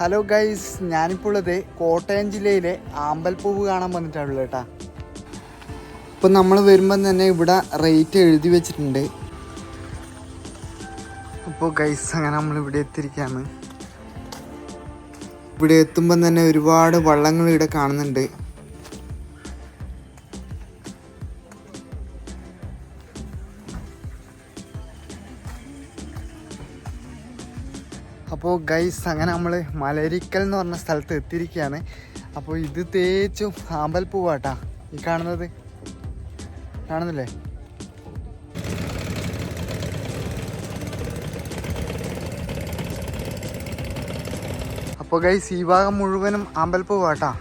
Hello guys ഞാനിപ്പോൾ ഉള്ളത് കോട്ടയം ജില്ലയിലെ ആമ്പൽപ്പൂവ് കാണാൻ വന്നിട്ടുള്ളൂ കേട്ടോ ഇപ്പം നമ്മൾ വരുമ്പം തന്നെ ഇവിടെ റേറ്റ് എഴുതി വെച്ചിട്ടുണ്ട്. അപ്പോൾ ഗൈസ് അങ്ങനെ നമ്മൾ ഇവിടെ എത്തിയിരിക്കുകയാണ്. ഇവിടെ എത്തുമ്പം തന്നെ ഒരുപാട് വള്ളങ്ങൾ ഇവിടെ കാണുന്നുണ്ട്. അപ്പോൾ ഗൈസ് അങ്ങനെ നമ്മൾ മലരിക്കൽ എന്ന് പറഞ്ഞ സ്ഥലത്ത് എത്തിയിരിക്കുകയാണ്. അപ്പോൾ ഇത് തേച്ചും പൂവാട്ടാ ഈ കാണുന്നത്. കാണുന്നില്ലേ? അപ്പോൾ ഗൈസ് ഈ ഭാഗം മുഴുവനും ആമ്പൽ പൂവാട്ടാ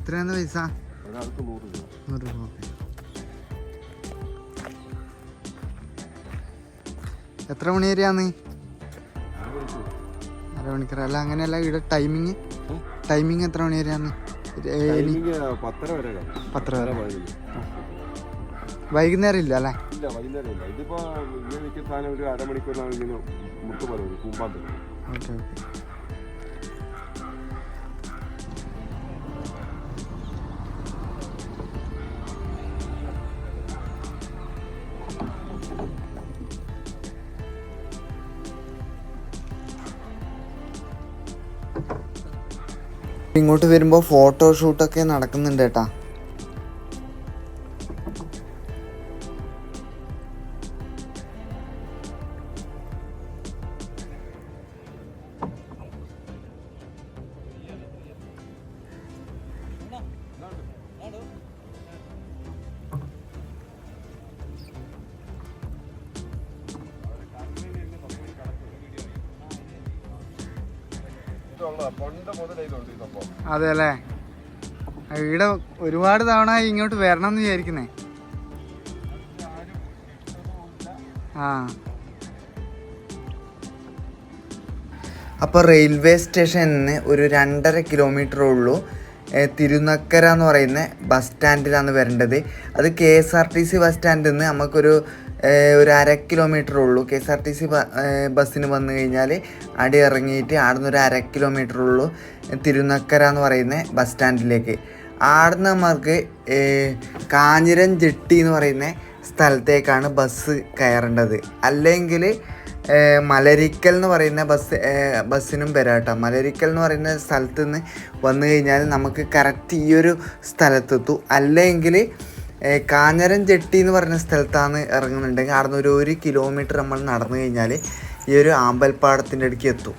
എത്രയാണ് പൈസ? നൂറ് രൂപ. എത്ര മണി വരെയാന്ന് അരമണിക്കൂർ. അല്ല അങ്ങനെയല്ല ഇവിടെ ടൈമിങ് ടൈമിങ് എത്ര മണി വരെയാന്ന് പത്തര വരെ വൈകുന്നേരം ഇല്ല അല്ലേ ഓക്കെ വൈകുന്നേരം ഇങ്ങോട്ട് വരുമ്പോൾ ഫോട്ടോഷൂട്ടൊക്കെ നടക്കുന്നുണ്ട് കേട്ടാ. അതെ അല്ലേ ഇവിടെ ഒരുപാട് തവണ ഇങ്ങോട്ട് വരണം എന്ന് വിചാരിക്കുന്നേ. ആ. അപ്പോൾ റെയിൽവേ സ്റ്റേഷനിൽ നിന്ന് ഒരു രണ്ടര കിലോമീറ്റർ ഉള്ളൂ. തിരുനക്കര എന്ന് പറയുന്ന ബസ് സ്റ്റാൻഡിലാണ് വരേണ്ടത്. അത് K S R T C bus സ്റ്റാൻഡിൽ നിന്ന് നമുക്കൊരു ഒരു അര കിലോമീറ്റർ ഉള്ളൂ. K S R T C ബസ്സിന് വന്നു കഴിഞ്ഞാൽ അടി ഇറങ്ങിയിട്ട് ആടുന്ന് ഒരു അര കിലോമീറ്റർ ഉള്ളൂ. തിരുനക്കര എന്ന് പറയുന്ന ബസ് സ്റ്റാൻഡിലേക്ക്. ആടുന്ന് നമ്മൾക്ക് കാഞ്ഞിരം ജെട്ടി എന്ന് പറയുന്ന സ്ഥലത്തേക്കാണ് ബസ് കയറേണ്ടത്. അല്ലെങ്കിൽ മലരിക്കൽ എന്ന് പറയുന്ന ബസ് ബസ്സിനും വരാം കേട്ടോ. മലരിക്കൽ എന്ന് പറയുന്ന സ്ഥലത്ത് നിന്ന് വന്നു കഴിഞ്ഞാൽ നമുക്ക് കറക്റ്റ് ഈ ഒരു സ്ഥലത്തെത്തും. അല്ലെങ്കിൽ കാഞ്ഞരം ജെട്ടി എന്ന് പറയുന്ന സ്ഥലത്താണ് ഇറങ്ങുന്നുണ്ടെങ്കിൽ അവിടെ നിന്ന് ഒരു ഒരു കിലോമീറ്റർ നമ്മൾ നടന്നു കഴിഞ്ഞാൽ ഈ ഒരു ആമ്പൽപ്പാടത്തിന്റെ അടുക്ക് എത്തും.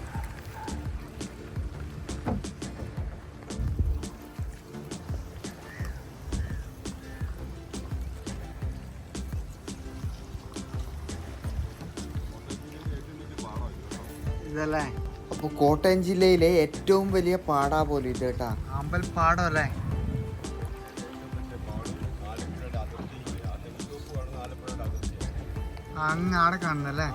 ഇതല്ലേ? അപ്പോൾ കോട്ടയം ജില്ലയിലെ ഏറ്റവും വലിയ പാടാ പോലും ഇത് കേട്ടാ. ആമ്പൽപ്പാടം അല്ലേ? അങ്ങ് ആടെ കാണുന്നല്ലേ.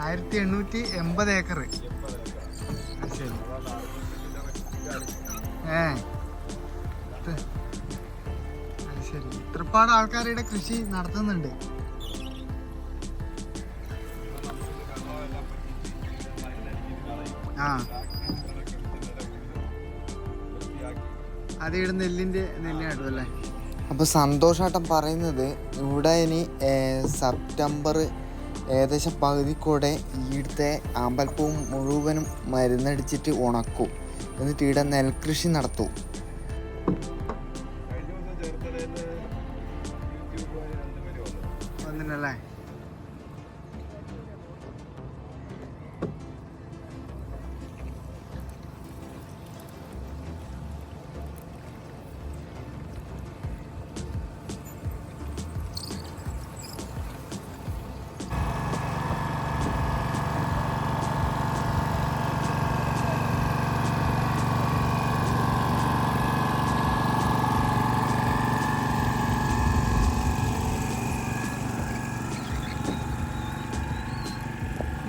ആയിരത്തി എണ്ണൂറ്റി എൺപത് ഏക്കർ ശരി ഏ. ശരി ഇത്രപ്പാട് ആൾക്കാരുടെ കൃഷി നടത്തുന്നുണ്ട് അത് ഇവിടെ നെല്ലിന്റെ നെല്ല് നടും അല്ലേ? അപ്പൊ സന്തോഷാട്ടം പറയുന്നത് ഇവിടെ ഇനി സെപ്റ്റംബർ ഏകദേശം പകുതിക്കൂടെ ഇവിടുത്തെ ആമ്പൽപ്പൂവും മുഴുവനും മരുന്നടിച്ചിട്ട് ഉണക്കും. എന്നിട്ട് ഇവിടെ നെൽകൃഷി നടത്തും.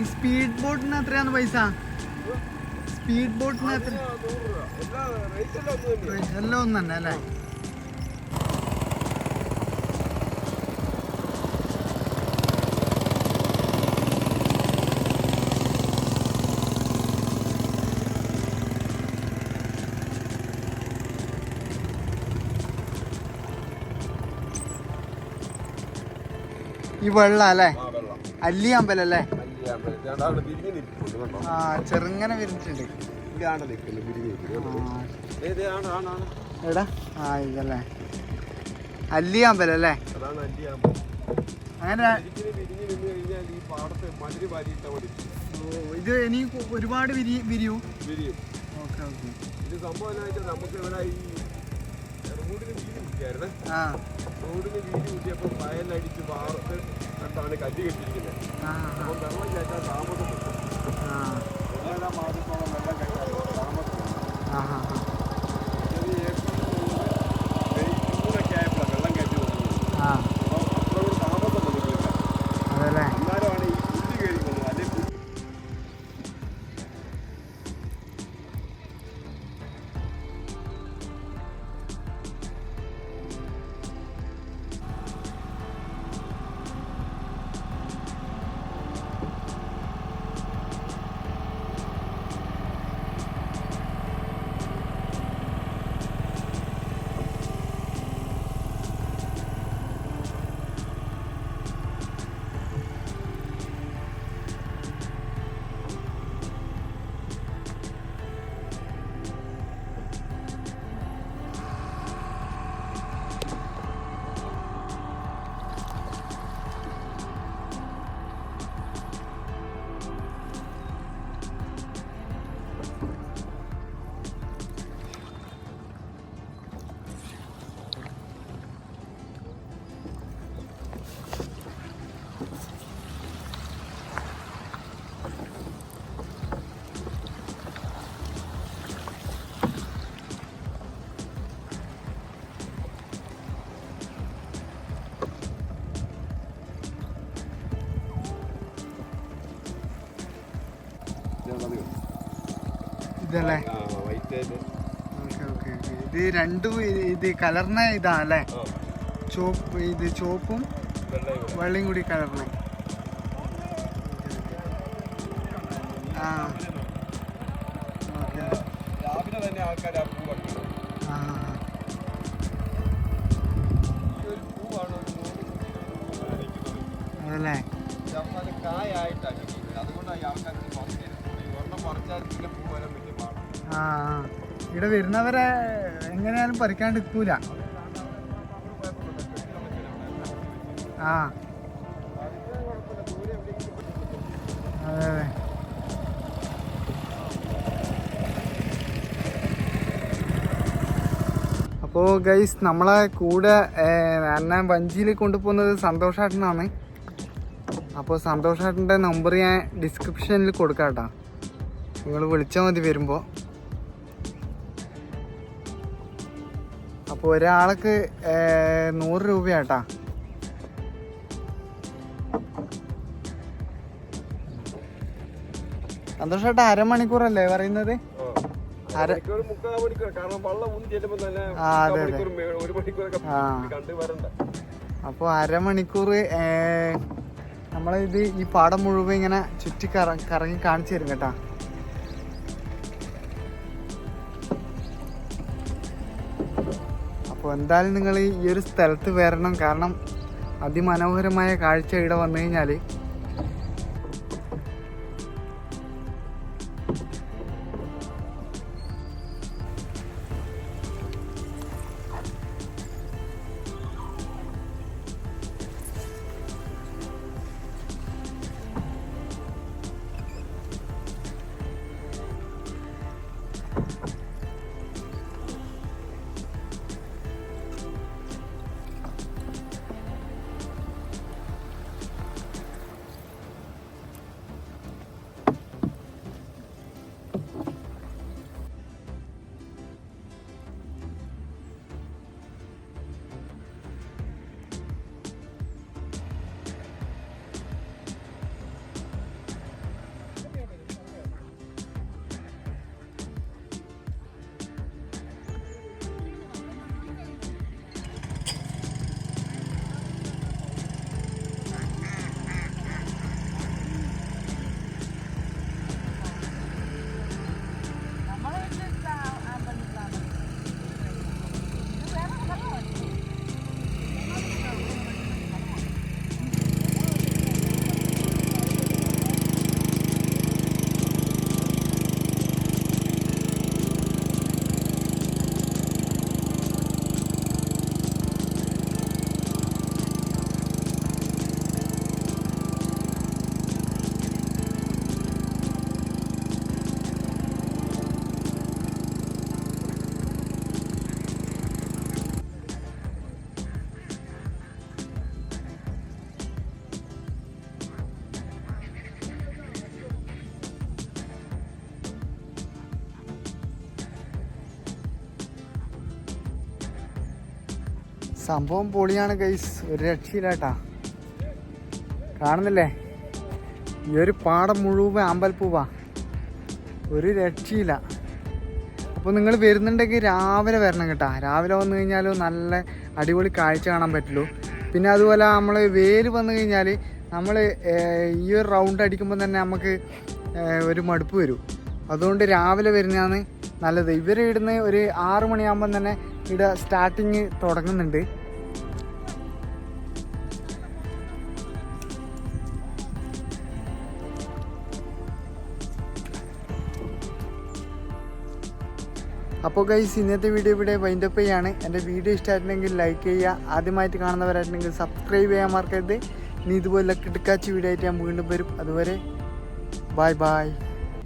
ഈ സ്പീഡ് ബോട്ടിന് എത്രയാണ് പൈസ? സ്പീഡ് ബോട്ടിന് എത്ര എല്ലാ ഒന്ന് തന്നെ അല്ലേ? ഈ വെള്ളം അല്ലേ? അല്ലി അമ്പലം ആ ചെറുങ്ങനെ വിരിച്ചിട്ടുണ്ട് എടാ ആ ഇതല്ലേ. അല്ലി അമ്പലം അങ്ങനെ ഇത് ഇനി ഒരുപാട് വിരി വിരിയൂ. വിരിയും. Okay okay. ഇത് സംഭവം നമുക്ക് ഇവിടെ ഈ റോഡിന് വീതി കുത്തിയായിരുന്നേ റോഡിന് വീതി കുത്തിയപ്പോൾ വയലടിച്ച് വാർത്ത് കണ്ടാണ് കല്ല് കെട്ടിയിരിക്കുന്നത്. അപ്പോൾ വെള്ളം കയറ്റാൻ ആ. ഒന്നര മാസത്തോളം വെള്ളം കയറ്റാൻ ഇതല്ലേ? Okay okay okay. ഇത് രണ്ടും ഇത് കലർന്ന ഇതാണല്ലേ? ചോപ്പ് ഇത് ചോപ്പും വെള്ളയും കൂടി. കലർന്ന. ആ. ഓക്കെ. രാവിലെ തന്നെ ആൾക്കാർ ആ ആ. അതല്ലേ? അത് കായായിട്ടാണ് അതുകൊണ്ടാണ് ഈ ആൾക്കാർ പറഞ്ഞാൽ പറിച്ചാൽ പിന്നെ ആ. ഇവിടെ വരുന്നവരെ എങ്ങനെയാലും പറിക്കാണ്ട് നിൽക്കൂല ആ. അതെ അതെ. അപ്പോൾ ഗൈസ് നമ്മളെ കൂടെ എന്നെ വഞ്ചിയിൽ കൊണ്ടുപോകുന്നത് സന്തോഷാട്ടനാണ്. അപ്പോൾ സന്തോഷാട്ടന്റെ നമ്പർ ഞാൻ ഡിസ്ക്രിപ്ഷനിൽ കൊടുക്കാം കേട്ടോ നിങ്ങൾ വിളിച്ചാൽ മതി വരുമ്പോൾ അപ്പോൾ ഒരാൾക്ക് നൂറ് രൂപയാട്ടാ. സന്തോഷേട്ടാ അരമണിക്കൂറല്ലേ പറയുന്നത്? അപ്പൊ അതെ, അതെ. അപ്പോൾ അരമണിക്കൂർ നമ്മളിത് ഈ പാടം മുഴുവൻ ഇങ്ങനെ ചുറ്റി കറങ്ങി കാണിച്ചു തരും കേട്ടാ. എന്തായാലും നിങ്ങൾ ഈ ഒരു സ്ഥലത്ത് വരണം. കാരണം അതിമനോഹരമായ കാഴ്ച ഇവിടെ വന്നു കഴിഞ്ഞാൽ സംഭവം പൊളിയാണ് ഗൈസ് ഒരു രക്ഷയില്ലാട്ടാ. കാണുന്നില്ലേ? ഈ ഒരു പാടം മുഴുവൻ അമ്പൽപ്പൂവാ. ഒരു രക്ഷയില്ല. അപ്പോൾ നിങ്ങൾ വരുന്നുണ്ടെങ്കിൽ രാവിലെ വരണം കേട്ടാ. രാവിലെ വന്നു കഴിഞ്ഞാൽ നല്ല അടിപൊളി കാഴ്ച കാണാൻ പറ്റുള്ളൂ. പിന്നെ അതുപോലെ നമ്മൾ വേര് വന്നു കഴിഞ്ഞാൽ നമ്മൾ ഈ ഒരു റൗണ്ട് അടിക്കുമ്പോൾ തന്നെ നമുക്ക് ഒരു മടുപ്പ് വരും. അതുകൊണ്ട് രാവിലെ വരുന്നതാണ് നല്ലത്. ഇവർ ഇടുന്ന ഒരു ആറ് മണിയാകുമ്പം തന്നെ ഇവിടെ സ്റ്റാർട്ടിങ് തുടങ്ങുന്നുണ്ട്. അപ്പോൾ ഗൈസ് ഇന്നത്തെ വീഡിയോ ഇവിടെ വൈൻഡപ്പ് ചെയ്യാണ്. എന്റെ വീഡിയോ ഇഷ്ടമായിട്ടുണ്ടെങ്കിൽ ലൈക്ക് ചെയ്യുക. ആദ്യമായിട്ട് കാണുന്നവരായിട്ടുണ്ടെങ്കിൽ സബ്സ്ക്രൈബ് ചെയ്യാൻ മറക്കരുത്. ഇനി ഇതുപോലെ കിടക്കാച്ച് വീഡിയോ ആയിട്ട് ഞാൻ വീണ്ടും വരും. അതുവരെ ബായ് ബായ്